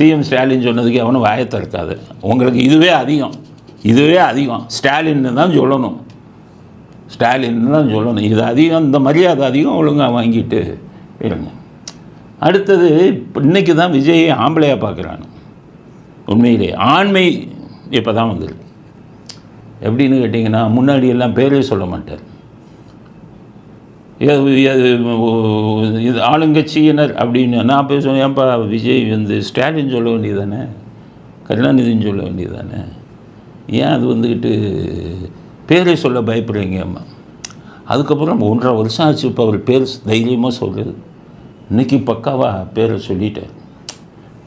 CM Stalin சொன்னதுக்கு எவனும் வாயத்தை இருக்காது உங்களுக்கு இதுவே அதிகம். இதுவே அதிகம். ஸ்டாலின்னு தான் சொல்லணும். ஸ்டாலின்னு தான் சொல்லணும். இது அதிகம் இந்த மரியாதை அதிகம் ஒழுங்காக வாங்கிட்டு இருங்க. அடுத்தது இப்போ இன்னைக்கு தான் விஜயை ஆம்பளையாக பார்க்குறாங்க. உண்மையிலே ஆண்மை இப்போ தான் வந்துருக்கு. எப்படின்னு கேட்டிங்கன்னா முன்னாடி எல்லாம் பேரே சொல்ல மாட்டார். இது ஆளுங்கட்சியினர் அப்படின்னு நான் பேசுவேன் ஏன்பா விஜய் வந்து ஸ்டாலின் சொல்ல வேண்டியது தானே கருணாநிதின்னு சொல்ல வேண்டியது தானே ஏன் அது வந்துக்கிட்டு பேரை சொல்ல பயப்படுறீங்க அம்மா அதுக்கப்புறம் ஒன்றரை வருஷம் ஆச்சு இப்போ அவர் பேர் தைரியமாக சொல்கிறது இன்னைக்கு பக்காவாக பேரை சொல்லிட்டார்.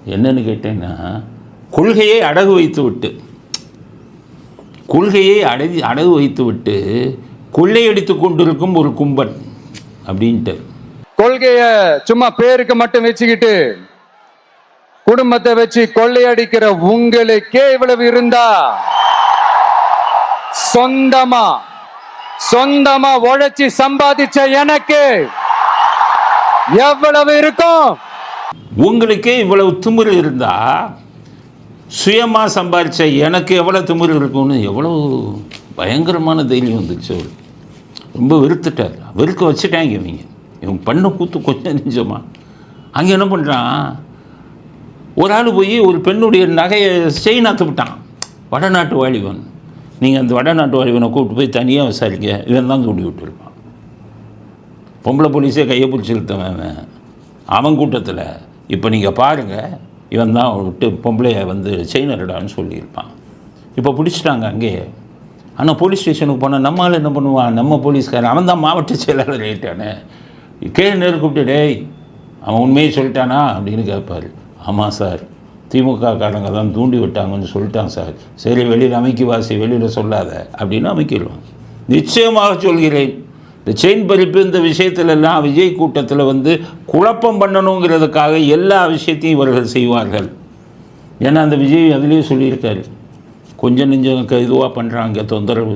என்னன்னு கேட்டேன்னா கொள்கையை அடகு வைத்து விட்டு கொள்கையை அடகு அடகு வைத்து விட்டு கொள்ளையடித்து கொண்டிருக்கும் ஒரு கும்பல் அப்படின்ட்டு. கொள்கைய சும்மா பேருக்கு மட்டும் வச்சுக்கிட்டு குடும்பத்தை வச்சு கொள்ளையடிக்கிற உங்களுக்கே இவ்வளவு இருந்தா? சொந்தமா சொந்தமா உழைச்சி சம்பாதிச்ச எனக்கு எவ்வளவு இருக்கும்? உங்களுக்கே இவ்வளவு திமிரு இருந்தால் சுயமாக சம்பாதிச்ச எனக்கு எவ்வளோ திமிரு இருக்கும்னு எவ்வளோ பயங்கரமான தைரியம் வந்துச்சு அவர் ரொம்ப வெறுத்துட்டார். வெறுக்க வச்சுட்டாங்க இவங்க. இவங்க பண்ண கூத்து கொஞ்சம் நிஜமா அங்கே என்ன பண்ணுறான் ஒரு ஆள் போய் ஒரு பெண்ணுடைய நகையை செயினாத்து விட்டான். வடநாட்டு வாலிபன். நீங்கள் அந்த வடநாட்டு வாலிபனை கூப்பிட்டு போய் தனியாக விசாரிக்க இவன் தான் தூண்டி விட்டுருப்பான். பொம்பளை போலீஸே கையை பிடிச்சி இழுத்தவன் அவன். கூட்டத்தில் இப்போ நீங்கள் பாருங்கள் இவன் தான் விட்டு பொம்பளையை வந்து செயின் செயினர்டான்னு சொல்லியிருப்பான். இப்போ பிடிச்சிட்டாங்க அங்கேயே. ஆனால் போலீஸ் ஸ்டேஷனுக்கு போனால் நம்ம ஆள் என்ன பண்ணுவான்? நம்ம போலீஸ்காரன். அவன் தான் மாவட்ட செயலாளர் ஆகிட்டானே கே நேரு கூப்பிட்டு டேய் அவன் உண்மையை சொல்லிட்டானா? அப்படின்னு கேட்பாரு. ஆமாம் சார். திமுக காரங்க தான் தூண்டி விட்டாங்கன்னு சொல்லிட்டான் சார். சரி வெளியில் அமைக்கி வாசி வெளியில் சொல்லாத. அப்படின்னு அமைக்கிடுவான். நிச்சயமாக சொல்கிறேன். இந்த செயின் பறிப்பு இந்த விஷயத்திலெல்லாம் விஜய் கூட்டத்தில் வந்து குழப்பம் பண்ணணுங்கிறதுக்காக எல்லா விஷயத்தையும் இவர்கள் செய்வார்கள். ஏன்னா அந்த விஜய் அதுலேயே சொல்லியிருக்காரு. கொஞ்சம் நெஞ்சம் இதுவாக பண்ணுறாங்க தொந்தரவு.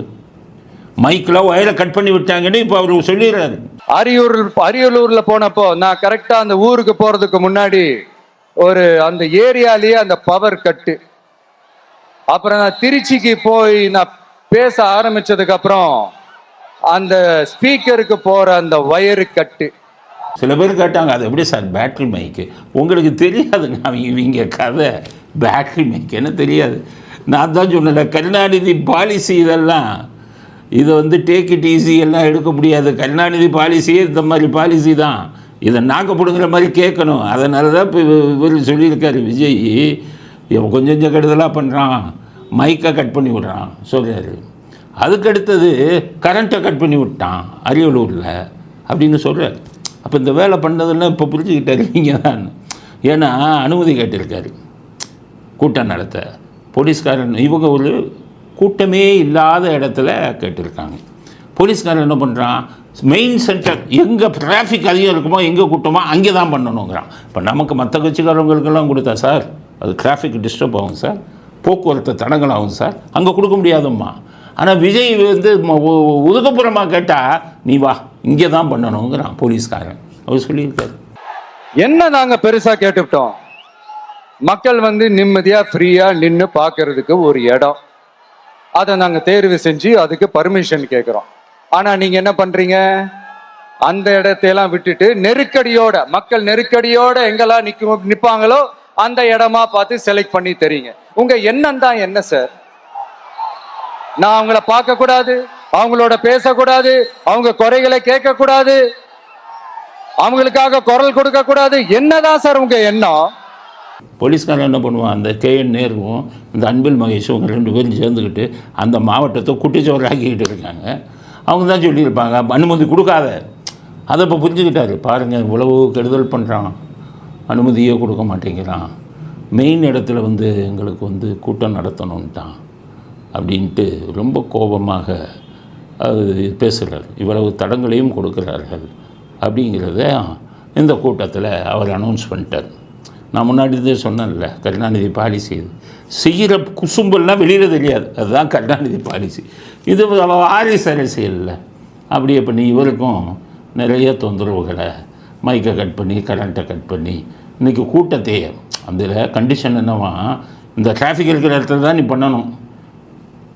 மைக்கில் ஒயரை கட் பண்ணி விட்டாங்கன்னு இப்போ அவர் சொல்லிடுறாரு. அரியூர் அரியலூர்ல போனப்போ நான் கரெக்டா அந்த ஊருக்கு போறதுக்கு முன்னாடி ஒரு அந்த ஏரியாலேயே அந்த பவர் கட்டு அப்புறம் நான் திருச்சிக்கு போய் நான் பேச ஆரம்பிச்சதுக்கு அப்புறம் அந்த ஸ்பீக்கருக்கு போற அந்த வயரு கட்டு சில பேர் கேட்டாங்க அது எப்படி சார் பேட்ரி மைக்கு உங்களுக்கு தெரியாதுங்க அவங்க இவங்க கதை. பேட்ரி மைக் என்ன தெரியாது. நான் தான் சொன்னல கருணாநிதி பாலிசி இதெல்லாம் இதை வந்து டேக் இட் ஈஸி எல்லாம் எடுக்க முடியாது. கருணாநிதி பாலிசியே இந்த மாதிரி பாலிசி தான். இதை நாக்கப்படுங்கிற மாதிரி கேட்கணும். அதனால தான் இப்போ இவர் சொல்லியிருக்காரு விஜய். இவன் கொஞ்சம் கொஞ்சம் கெடுதலாக பண்ணுறான் மைக்கை கட் பண்ணி விடுறான் சொல்கிறாரு அதுக்கடுத்தது கரண்ட்டை கட் பண்ணி விட்டான் அரியலூரில் அப்படின்னு சொல்கிறார் அப்போ இந்த வேலை பண்ணதெல்லாம் இப்போ புரிஞ்சுக்கிட்டாரு நீங்கள் தான் ஏன்னா அனுமதி கேட்டிருக்காரு. கூட்டம் நடத்த. போலீஸ்காரன் இவங்க ஒரு கூட்டமே இல்லாத இடத்துல கேட்டிருக்காங்க. போலீஸ்காரன் என்ன பண்ணுறான் மெயின் சென்டர் எங்கே டிராஃபிக் அதிகம் இருக்குமோ எங்கே கூட்டமோ அங்கே தான் பண்ணணுங்கிறான். இப்போ நமக்கு மற்ற கட்சிக்காரவங்களுக்கெல்லாம் கொடுத்தா சார் அது டிராஃபிக் டிஸ்டர்ப் ஆகும் சார். போக்குவரத்து தடங்கள் ஆகும் சார். அங்கே கொடுக்க முடியாதும்மா. ஆனால் விஜய் வந்து ஒதுக்கப்புறமாக கேட்டால் நீ வா இங்கே தான் பண்ணணுங்கிறான் போலீஸ்காரன். அவர் சொல்லியிருக்காரு. என்ன நாங்கள் பெருசாக கேட்டுவிட்டோம்? மக்கள் வந்து நிம்மதியா ஃப்ரீயா நின்று பார்க்கறதுக்கு ஒரு இடம். அதை நாங்க தேர்வு செஞ்சு அதுக்கு பர்மிஷன் கேட்கிறோம் ஆனா நீங்க என்ன பண்றீங்க? அந்த இடத்தையெல்லாம் விட்டுட்டு நெருக்கடியோட மக்கள் நெருக்கடியோட எங்கெல்லாம் நிக்க நிப்பாங்களோ அந்த இடமா பார்த்து செலக்ட் பண்ணி தெரியுங்க. உங்க எண்ணம் தான் என்ன சார் நான் அவங்கள பார்க்க கூடாது அவங்களோட பேசக்கூடாது அவங்க குறைகளை கேட்க கூடாது அவங்களுக்காக குரல் கொடுக்க கூடாது என்னதான் சார் உங்க எண்ணம்? போலீஸ்காரன் என்ன பண்ணுவான்? அந்த கேஎன் நேருவும் இந்த அன்பில் மகேஷும் அவங்க ரெண்டு பேரும் சேர்ந்துக்கிட்டு அந்த மாவட்டத்தை குட்டிச்சோறாக்கிக்கிட்டு இருக்காங்க. அவங்க தான் சொல்லியிருப்பாங்க அனுமதி கொடுக்காத. அதை இப்போ புரிஞ்சுக்கிட்டாரு. பாருங்கள் இவ்வளவு கெடுதல் பண்ணுறான் அனுமதியே கொடுக்க மாட்டேங்கிறான். மெயின் இடத்துல வந்து எங்களுக்கு வந்து கூட்டம் நடத்தணுன்ட்டான் அப்படின்ட்டு ரொம்ப கோபமாக அது பேசுகிறார் இவ்வளவு தடங்களையும் கொடுக்கிறார்கள் அப்படிங்கிறத இந்த கூட்டத்தில் அவர் அனௌன்ஸ் பண்ணிட்டார். நான் முன்னாடி இதே சொன்னேன்ல கருணாநிதி பாலிசி இது. செய்கிற குசும்பெல்லாம் வெளியில் தெரியாது. அதுதான் கருணாநிதி பாலிசி இது ஆரிஸ் அரசியலில் அப்படியே பண்ணி இவருக்கும் நிறைய தொந்தரவுகளை மைக்கை கட் பண்ணி கரண்ட்டை கட் பண்ணி இன்றைக்கி கூட்டத்தையே அதில் கண்டிஷன் என்னவா இந்த டிராஃபிக் இருக்கிற இடத்துல தான் நீ பண்ணணும்.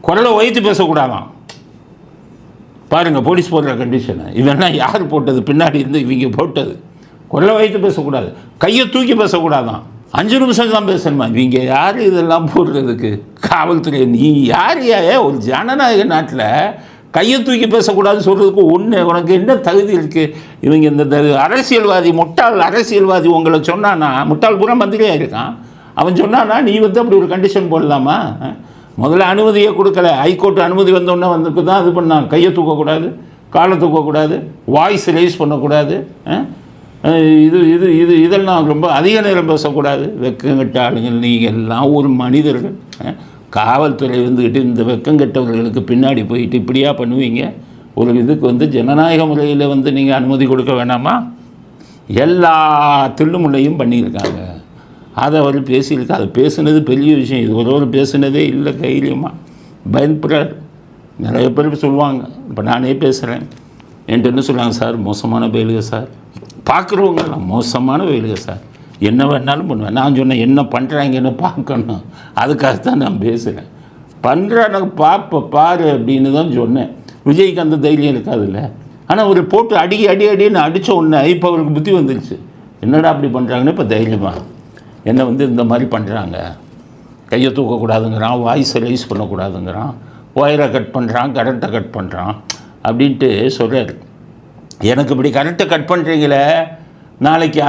குரலை ஒய்த்து பேசக்கூடாதாம் பாருங்கள் போலீஸ் போடுற கண்டிஷனை இதெல்லாம் யார் போட்டது? பின்னாடி இருந்து இவங்க போட்டது. குரலை வைத்து பேசக்கூடாது. கையை தூக்கி பேசக்கூடாதான். அஞ்சு நிமிஷம் தான் பேசணுமா? இவங்க யார் இதெல்லாம் போடுறதுக்கு? காவல்துறை நீ யார் ஏ ஒரு ஜனநாயக நாட்டில் கையை தூக்கி பேசக்கூடாதுன்னு சொல்கிறதுக்கு ஒன்று உனக்கு என்ன தகுதி இருக்குது இவங்க இந்த அரசியல்வாதி முட்டாள் அரசியல்வாதி உங்களை சொன்னானா? முட்டாள் பூரா மந்திரியாக இருக்கான்? அவன் சொன்னானா நீ வந்து அப்படி ஒரு கண்டிஷன் போடலாமா? முதல்ல அனுமதியை கொடுக்கல. ஹைகோர்ட் அனுமதி வந்தோடனே வந்துட்டு தான் இது பண்ணான் கையை தூக்கக்கூடாது காலை தூக்கக்கூடாது வாய்ஸ் ரைஸ் பண்ணக்கூடாது ஆ? இது இது இது இதெல்லாம் ரொம்ப அதிக நேரம் பேசக்கூடாது. வெக்கங்கட்ட ஆளுங்கள் நீங்கள் எல்லாம் ஒரு மனிதர்கள். காவல்துறை வந்துக்கிட்டு இந்த வெக்கங்கெட்டவர்களுக்கு பின்னாடி போயிட்டு இப்படியா பண்ணுவீங்க? ஒரு இதுக்கு வந்து ஜனநாயக முறையில் வந்து நீங்கள் அனுமதி கொடுக்க வேணாமா? எல்லா தில்லுமுள்ளையும் பண்ணியிருக்காங்க. அதை அவர் பேசியிருக்கா அது பேசுனது பெரிய விஷயம். இது ஒரு ஒரு பேசுனதே இல்லை தைரியமாக பயன்படுறார் நிறைய பேர் சொல்லுவாங்க. இப்போ நானே பேசுகிறேன் என்கிட்ட என்ன சொல்லுவாங்க சார் மோசமான பயிலுக சார். பார்க்குறவங்களாம் மோசமான வேலையை சார்? என்ன வேணாலும் பண்ணுவேன். நான் சொன்னேன் என்ன பண்ணுறாங்கன்னு பார்க்கணும்? அதுக்காக தான் நான் பேசுகிறேன் பண்ணுறான பார்ப்ப பாரு அப்படின்னு தான் சொன்னேன். விஜய்க்கு அந்த தைரியம் இருக்காதுல்ல? ஆனால் ஒரு போட்டு அடி அடி அடின்னு அடித்த உடனே இப்போ அவருக்கு புத்தி வந்துருச்சு. என்னடா அப்படி பண்ணுறாங்கன்னு இப்போ தைரியமாக என்ன வந்து இந்த மாதிரி பண்ணுறாங்க கையை தூக்கக்கூடாதுங்கிறான் வாய்ஸை ரைஸ் பண்ணக்கூடாதுங்கிறான் ஒயரை கட் பண்ணுறான் கரண்ட்டை கட் பண்ணுறான் அப்படின்ட்டு சொல்கிறாரு எனக்கு இப்படி கரண்ட்டை கட் பண்ணுறீங்களே நாளைக்கு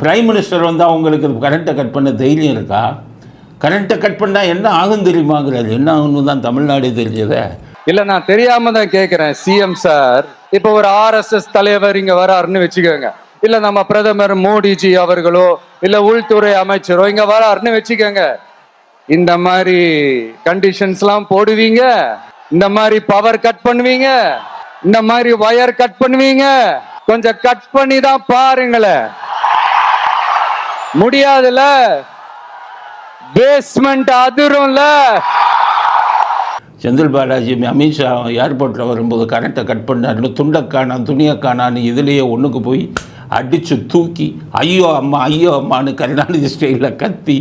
பிரைம் மினிஸ்டர் வந்து அவங்களுக்கு கரண்ட்டை கட் பண்ண தைரியம் இருக்கா? கரண்ட்டை கட் பண்ணால் என்ன ஆகும் தெரியுமாங்கிறது? என்ன ஆகுன்னு தான் தமிழ்நாடு தெரிஞ்சதே. இல்லை நான் தெரியாம தான் கேட்குறேன் சிஎம் சார் இப்போ ஒரு ஆர்எஸ்எஸ் தலைவர் இங்கே வராருன்னு வச்சுக்கோங்க. இல்லை நம்ம பிரதமர் மோடிஜி அவர்களோ இல்லை உள்துறை அமைச்சரோ இங்கே வராருன்னு வச்சுக்கோங்க. இந்த மாதிரி கண்டிஷன்ஸ்லாம் போடுவீங்க. இந்த மாதிரி பவர் கட் பண்ணுவீங்க. இந்த மாதிரி வயர் கட் பண்ணுவீங்க. கொஞ்சம் கட் பண்ணி தான் பாருங்களேன். முடியாதுல பேஸ்மெண்ட் அதிரும்ல. செந்தில் பாலாஜி அமித்ஷா ஏர்போர்ட்டில் வரும்போது கரண்ட்டை கட் பண்ணார்னு துண்டை காணாம் துணியை காணான்னு இதுலேயே ஒன்றுக்கு போய் அடித்து தூக்கி ஐயோ அம்மா ஐயோ அம்மான்னு கருணாநிதி ஸ்டைலில் கத்தி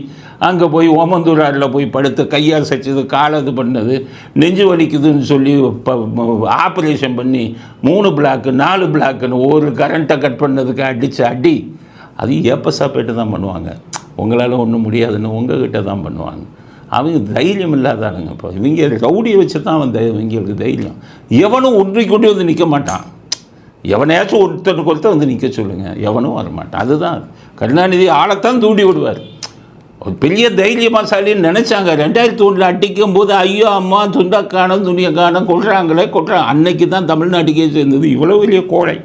அங்கே போய் ஓமந்தூராரில் போய் படுத்து கையால் சச்சது காலை இது பண்ணது நெஞ்சு வலிக்குதுன்னு சொல்லி ஆப்ரேஷன் பண்ணி மூணு பிளாக்கு நாலு பிளாக்குன்னு ஒரு கரண்ட்டை கட் பண்ணதுக்கு அடித்து அடி. அது ஏப்பசாப்பேட்டு தான் பண்ணுவாங்க. உங்களால் ஒன்றும் முடியாதுன்னு உங்ககிட்ட தான் பண்ணுவாங்க. அவங்க தைரியம் இல்லாதானுங்க இப்போ இவங்க ரவுடியை வச்சு தான் வந்து இவங்களுக்கு தைரியம். எவனும் ஒன்றை கொண்டு வந்து நிற்க மாட்டான். எவனையாச்சும் ஒருத்தனுக்கு ஒருத்தர் வந்து நிற்க சொல்லுங்கள் எவனும் வரமாட்டான். அதுதான். கருணாநிதி ஆளைத்தான் தூண்டி விடுவார். ஒரு பெரிய தைரியமாசாலின்னு நினச்சாங்க. ரெண்டாயிரத்தி ஒன்றில் அடிக்கும் போது ஐயோ அம்மா துண்டக்கானம் துணியக்கானம் துணியை கொள்கிறாங்க அன்னைக்கு தான் தமிழ்நாட்டுக்கே சேர்ந்தது. இவ்வளோ பெரிய கோழை.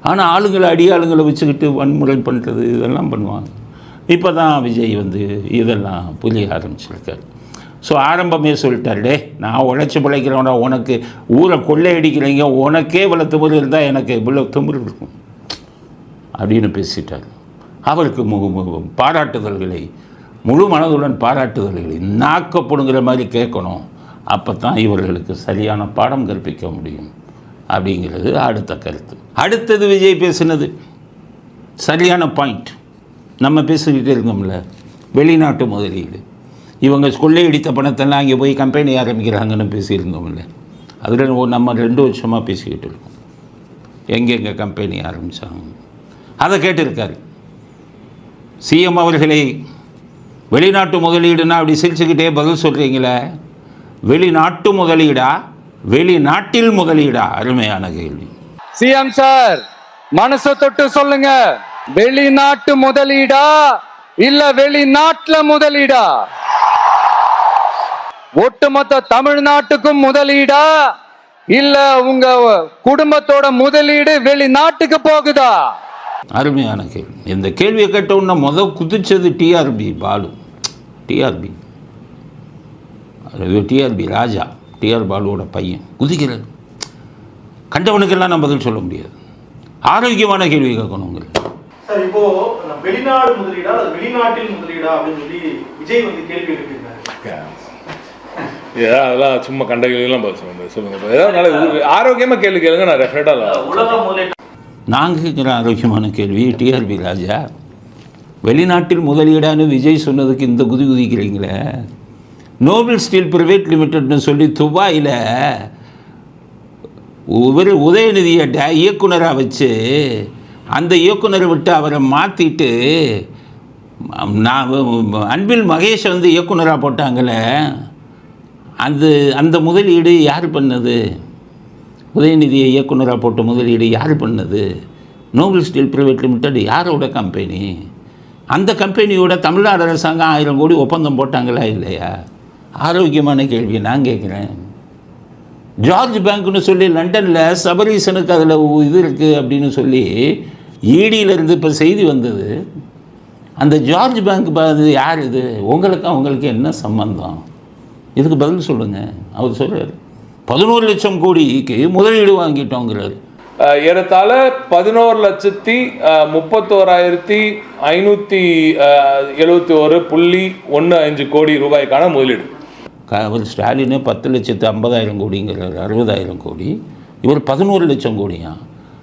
ஆனால் ஆளுங்களை அடியாளுங்களை வச்சுக்கிட்டு வன்முறை பண்ணுறது இதெல்லாம் பண்ணுவாங்க. இப்போ தான் விஜய் வந்து இதெல்லாம் புரிய ஆரம்பிச்சிருக்காரு. ஸோ ஆரம்பமே சொல்லிட்டார் டே நான் உழைச்சி பிழைக்கிறவனா உனக்கு ஊரை கொள்ளையடிக்கிறீங்க உனக்கே இவ்வளோ திமிரு இருந்தால் எனக்கு இவ்வளோ திமிரு இருக்கும். அப்படின்னு பேசிட்டார். அவருக்கு பாராட்டுதல்களை முழு மனதுடன் பாராட்டுதல்களை நாக்கப்படுங்கிற மாதிரி கேட்கணும். அப்போ தான் இவர்களுக்கு சரியான பாடம் கற்பிக்க முடியும் அப்படிங்கிறது அடுத்த கருத்து. அடுத்தது விஜய் பேசினது சரியான பாயிண்ட் நம்ம பேசிக்கிட்டே இருக்கோம்ல வெளிநாட்டு முதலீடு. இவங்க கொள்ளையடித்த பணத்தெல்லாம் அங்கே போய் கம்பெனி ஆரம்பிக்கிறாங்கன்னு பேசியிருந்தோம்ல அதில் நம்ம ரெண்டு வருஷமாக பேசிக்கிட்டு இருக்கோம். எங்கெங்கே கம்பெனி ஆரம்பித்தாங்க அதை கேட்டிருக்காரு. சிஎம் அவர்களே வெளிநாட்டு முதலீடுனா அப்படி சிரிச்சுக்கிட்டே பதில் சொல்கிறீங்களே வெளிநாட்டு முதலீடா? வெளிநாட்டில் முதலீடா? அருமையான கேள்வி. சிஎம் சார் மனசை தொட்டு சொல்லுங்க. வெளிநாட்டு முதலீடா இல்ல வெளிநாட்டுல முதலீடா? ஒட்டுமொத்த தமிழ்நாட்டுக்கும் முதலீடா? இல்ல உங்க குடும்பத்தோட முதலீடு வெளிநாட்டுக்கு போகுதா? அருமையான கேள்வி. இந்த கேள்வியை கேட்ட உடனே முத குதிச்சது டிஆர்பி பாலு. டிஆர்பி அது டிஆர்பி ராஜா. டிஆர் பாலுவோட பையன். குதிக்கிறது. கண்டவனுக்கெல்லாம் நான் பதில் சொல்ல முடியாது. ஆரோக்கியமான கேள்வி கேட்கணும் உங்களுக்கு. சார் இப்போ வெளிநாடு முதலீடா வெளிநாட்டில் முதலீடா அப்படின்னு சொல்லி விஜய் வந்து கேள்வி எழுப்பியிருந்தாரு ஏதாவது அதெல்லாம் சும்மா கண்ட கேள்வியெல்லாம் பதில் சொல்லுங்க ஏதாவது நல்ல ஒரு ஆரோக்கியமா கேள்வி கேளுங்க நான் முதலீட்டு. நாங்கள் கேட்குற ஆரோக்கியமான கேள்வி டிஆர்பி ராஜா வெளிநாட்டில் முதலீடான்னு விஜய் சொன்னதுக்கு இந்த குதி குதிக்கிறீங்களே. நோபல் ஸ்டீல் பிரைவேட் லிமிடெட்னு சொல்லி துபாயில் ஒரு உதயநிதியை ட இயக்குனராக வச்சு அந்த இயக்குனரை விட்டு அவரை மாற்றிட்டு நான் அன்பில் மகேஷ் வந்து இயக்குனராக போட்டாங்களே. அந்த அந்த முதலீடு யார் பண்ணது? உதயநிதியை இயக்குனராக போட்ட முதலீடு யார் பண்ணது? நோபல் ஸ்டீல் ப்ரைவேட் லிமிடெட் யாரோட கம்பெனி? அந்த கம்பெனியோட தமிழ்நாடு அரசாங்கம் ஆயிரம் கோடி ஒப்பந்தம் போட்டாங்களா இல்லையா? ஆரோக்கியமான கேள்வி நான் கேட்குறேன். ஜார்ஜ் பேங்க்னு சொல்லி லண்டனில் சபரீசனுக்கு அதில் இது இருக்குது அப்படின்னு சொல்லி ஈடியிலேருந்து இப்போ செய்தி வந்தது. அந்த ஜார்ஜ் பேங்க் ப- யார் இது? உங்களுக்கு அவங்களுக்கு என்ன சம்பந்தம்? இதுக்கு பதில் சொல்லுங்கள் அவர் சொல்கிறார் பதினோரு லட்சம் கோடிக்கு முதலீடு வாங்கிட்டோங்கிறார். ஏறத்தாழ பதினோரு லட்சத்தி முப்பத்தோராயிரத்தி ஐநூற்றி எழுபத்தி ஒரு புள்ளி ஒன்று அஞ்சு கோடி ரூபாய்க்கான முதலீடு. அவர் ஸ்டாலினு பத்து லட்சத்து ஐம்பதாயிரம் கோடிங்கிறார் அறுபதாயிரம் கோடி. இவர் பதினோரு லட்சம் கோடியா?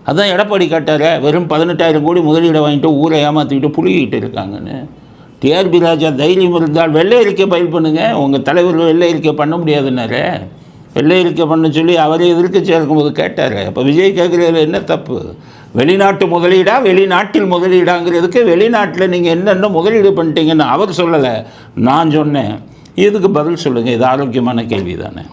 அதான் எடப்பாடி கேட்டார வெறும் பதினெட்டாயிரம் கோடி முதலீடை வாங்கிட்டு ஊரை ஏமாற்றிக்கிட்டு புழுகிட்டு இருக்காங்கன்னு. டிஆர்பி ராஜா தைரியம் இருந்தால் வெள்ளை அறிக்கை பயில் பண்ணுங்கள் உங்கள் தலைவர் வெள்ளை அறிக்கை பண்ண முடியாதுன்னாரு. வெள்ளை அறிக்கை பண்ண சொல்லி அவரே எதிர்க்கட்சியாக இருக்கும்போது கேட்டார். அப்போ விஜய் கேட்குறதுல என்ன தப்பு? வெளிநாட்டு முதலீடா? வெளிநாட்டில் முதலீடாங்கிறதுக்கு வெளிநாட்டில் நீங்கள் என்னென்ன முதலீடு பண்ணிட்டீங்கன்னு அவர் சொல்லலை. நான் சொன்னேன். இதுக்கு பதில் சொல்லுங்கள் இது ஆரோக்கியமான கேள்வி தானே